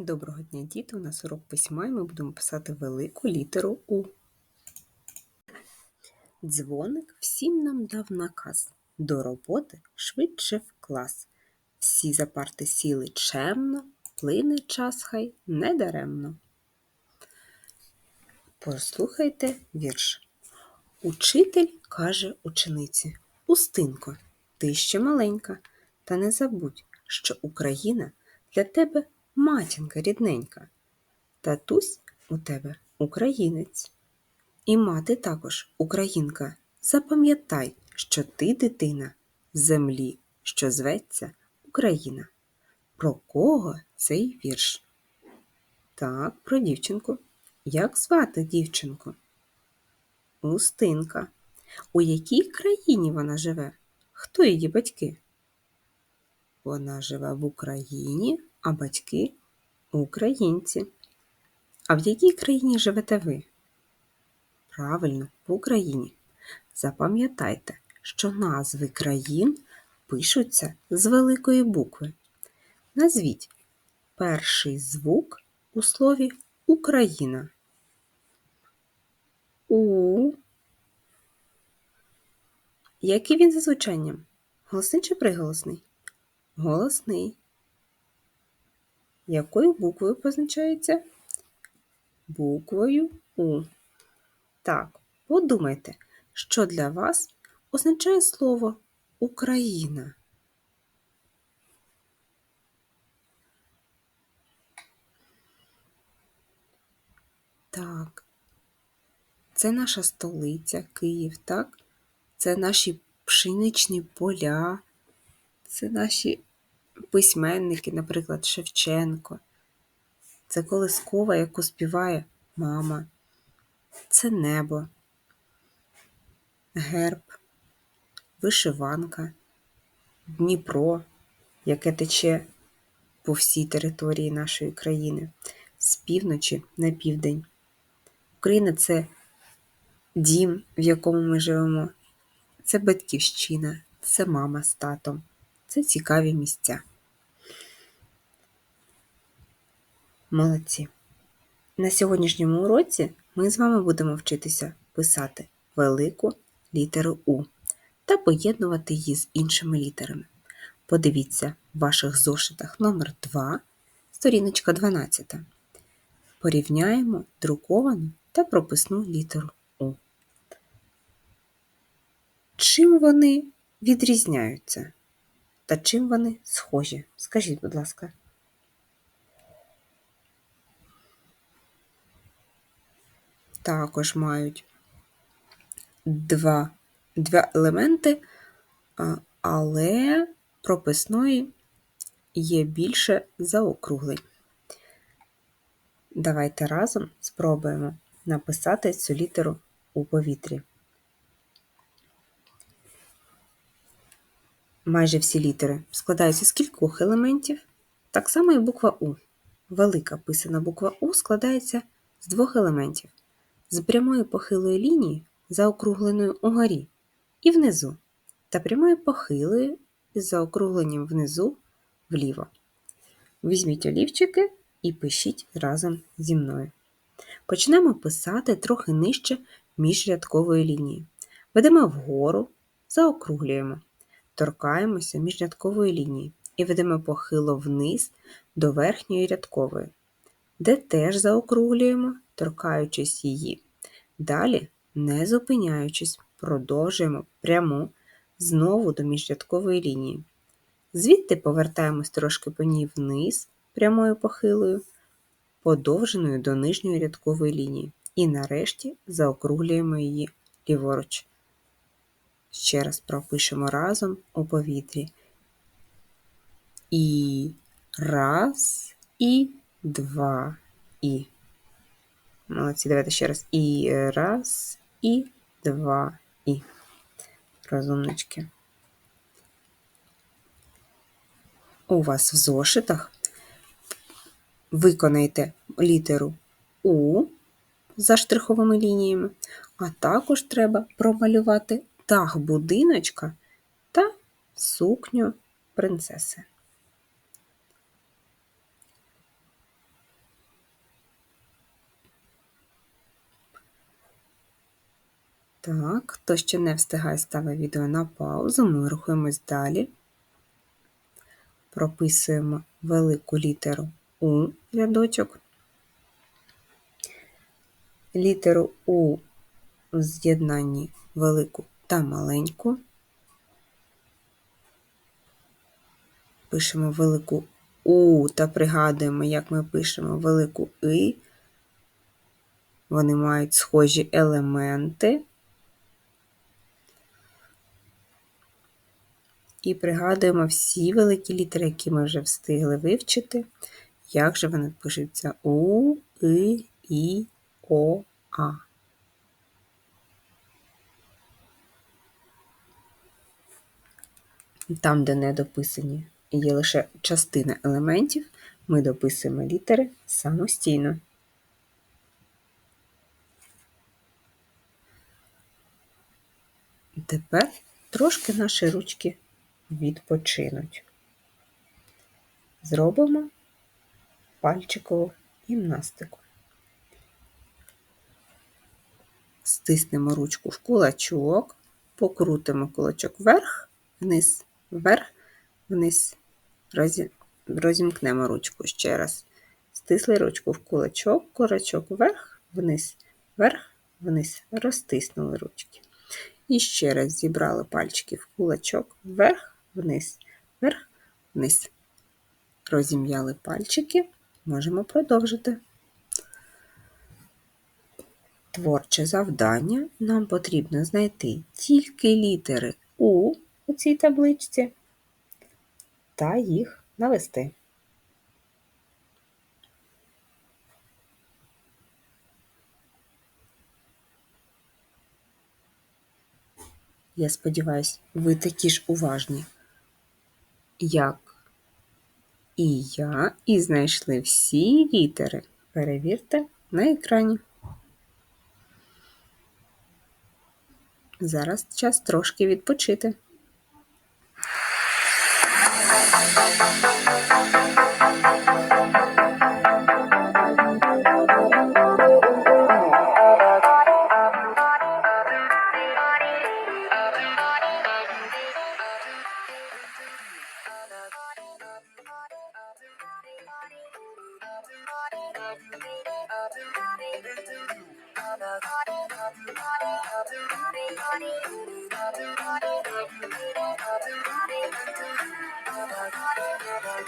Доброго дня, діти! У нас урок письма і ми будемо писати велику літеру У. Дзвоник всім нам дав наказ. До роботи швидше в клас. Всі за парти сіли чемно, плине час хай недаремно. Послухайте вірш. Учитель каже учениці Устинко, ти ще маленька, та не забудь, що Україна для тебе матінка рідненька. Татусь у тебе українець. І мати також українка. Запам'ятай, що ти дитина землі, що зветься Україна. Про кого цей вірш? Так, про дівчинку. Як звати дівчинку? Устинка. У якій країні вона живе? Хто її батьки? Вона живе в Україні, а батьки українці. А в якій країні живете ви? Правильно, в Україні. Запам'ятайте, що назви країн пишуться з великої букви. Назвіть перший звук у слові Україна. У. Який він за звучанням? Голосний чи приголосний? Голосний. Якою буквою позначається? Буквою У. Так, подумайте, що для вас означає слово Україна. Так, це наша столиця Київ, так? Це наші пшеничні поля, це наші письменники, наприклад, Шевченко. Це колискова, яку співає мама. Це небо, герб, вишиванка, Дніпро, яке тече по всій території нашої країни, з півночі на південь. Україна це дім, в якому ми живемо, це батьківщина, це мама з татом, це цікаві місця. Молодці! На сьогоднішньому уроці ми з вами будемо вчитися писати велику літеру У та поєднувати її з іншими літерами. Подивіться в ваших зошитах номер 2 сторіночка 12. Порівняємо друковану та прописну літеру У. Чим вони відрізняються? Та чим вони схожі? Скажіть, будь ласка. Також мають два, два елементи, але прописної є більше заокруглень. Давайте разом спробуємо написати цю літеру у повітрі. Майже всі літери складаються з кількох елементів, так само і буква У. Велика писана буква У складається з двох елементів з прямої похилої лінії, заокругленою угорі і внизу, та прямої похилої з заокругленням внизу вліво. Візьміть олівчики і пишіть разом зі мною. Почнемо писати трохи нижче міжрядкової лінії. Ведемо вгору, заокруглюємо, торкаємося міжрядкової лінії і ведемо похило вниз до верхньої рядкової, де теж заокруглюємо торкаючись її. Далі, не зупиняючись, продовжуємо пряму знову до міжрядкової лінії. Звідти повертаємось трошки по ній вниз, прямою похилою, подовженою до нижньої рядкової лінії. І нарешті заокруглюємо її ліворуч. Ще раз пропишемо разом у повітрі. І раз, і два, і. Молодці, давайте ще раз. І раз, і два, і. Розумнички. У вас в зошитах виконайте літеру У за штриховими лініями, а також треба промалювати дах будиночка та сукню принцеси. Так, хто ще не встигає ставить відео на паузу, ми рухаємось далі. Прописуємо велику літеру У рядочок. Літеру У в з'єднанні велику та маленьку. Пишемо велику У та пригадуємо, як ми пишемо велику И. Вони мають схожі елементи. І пригадуємо всі великі літери, які ми вже встигли вивчити. Як же вони пишуться У, И, І, О, А. Там, де не дописані, є лише частина елементів, ми дописуємо літери самостійно. Тепер трошки наші ручки відпочинуть. Зробимо пальчикову гімнастику. Стиснемо ручку в кулачок, покрутимо кулачок вверх, вниз, вверх, вниз, Розі... розімкнемо ручку ще раз. Стисли ручку в кулачок, кулачок вверх, вниз, вверх, вниз, розтиснули ручки. І ще раз зібрали пальчики в кулачок вверх, вниз, вверх, вниз. Розім'яли пальчики, можемо продовжити. Творче завдання нам потрібно знайти тільки літери У у цій табличці та їх навести. Я сподіваюся, ви такі ж уважні, як і я, і знайшли всі літери. Перевірте на екрані. Зараз час трошки відпочити. 誰?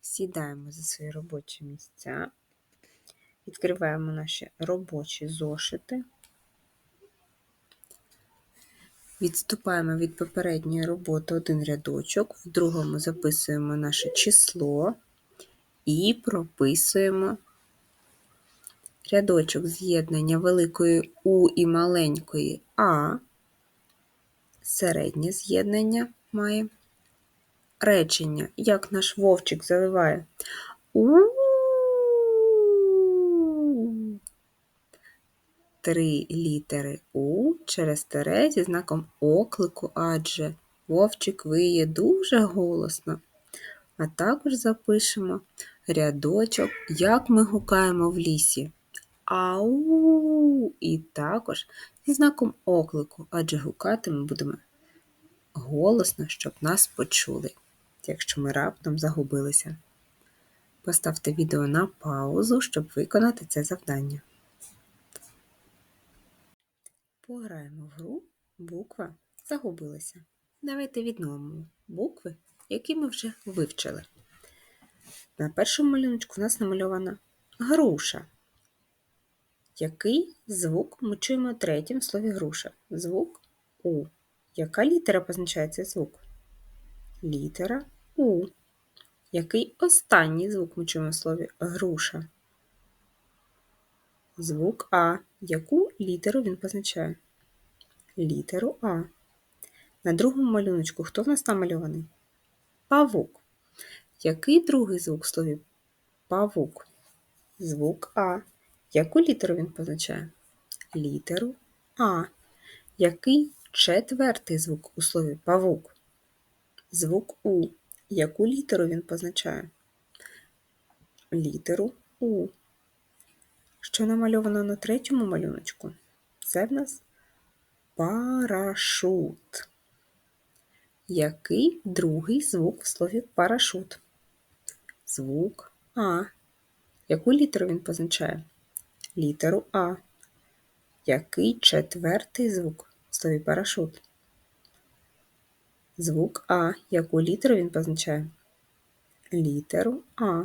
Сідаємо за свої робочі місця, відкриваємо наші робочі зошити, відступаємо від попередньої роботи один рядочок, в другому записуємо наше число і прописуємо рядочок з'єднання великої У і маленької А, середнє з'єднання має речення, як наш вовчик заливає. у Три літери У через тере зі знаком оклику, адже вовчик виє дуже голосно. А також запишемо рядочок, як ми гукаємо в лісі. Ау! І також зі знаком оклику, адже гукати ми будемо голосно, щоб нас почули якщо ми раптом загубилися. Поставте відео на паузу, щоб виконати це завдання. Пограємо в гру буква загубилася. Давайте відновимо букви, які ми вже вивчили. На першому малюночку у нас намальована груша. Який звук ми чуємо третім в слові груша? Звук У. Яка літера позначає цей звук? Літера У. Який останній звук ми чуємо в слові груша? Звук А. Яку літеру він позначає? Літеру А. На другому малюночку хто в нас намальований? Павук. Який другий звук в слові павук? Звук А. Яку літеру він позначає? Літеру А. Який четвертий звук у слові павук? Звук У. Яку літеру він позначає? Літеру У. Що намальовано на третьому малюночку? Це в нас парашут. Який другий звук в слові парашут? Звук А. Яку літеру він позначає? Літеру А. Який четвертий звук в слові парашут? Звук А. Яку літеру він позначає? Літеру А.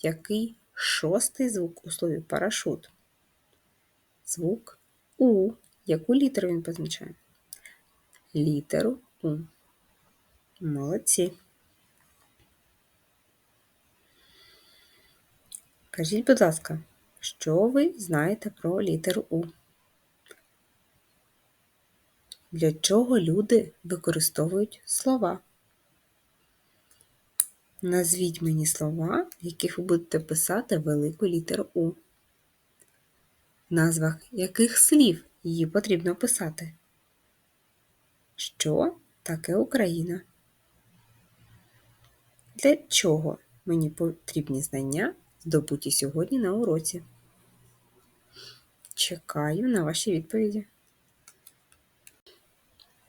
Який шостий звук у слові парашут? Звук У. Яку літеру він позначає? Літеру У. Молодці. Кажіть, будь ласка, що ви знаєте про літеру У? Для чого люди використовують слова? Назвіть мені слова, в яких ви будете писати велику літеру У. В назвах яких слів її потрібно писати? Що таке Україна? Для чого мені потрібні знання, здобуті сьогодні на уроці? Чекаю на ваші відповіді.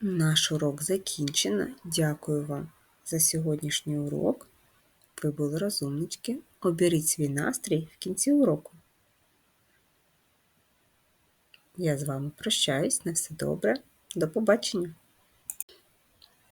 Наш урок закінчено. Дякую вам за сьогоднішній урок. Ви були розумнички. Оберіть свій настрій в кінці уроку. Я з вами прощаюсь. На все добре. До побачення!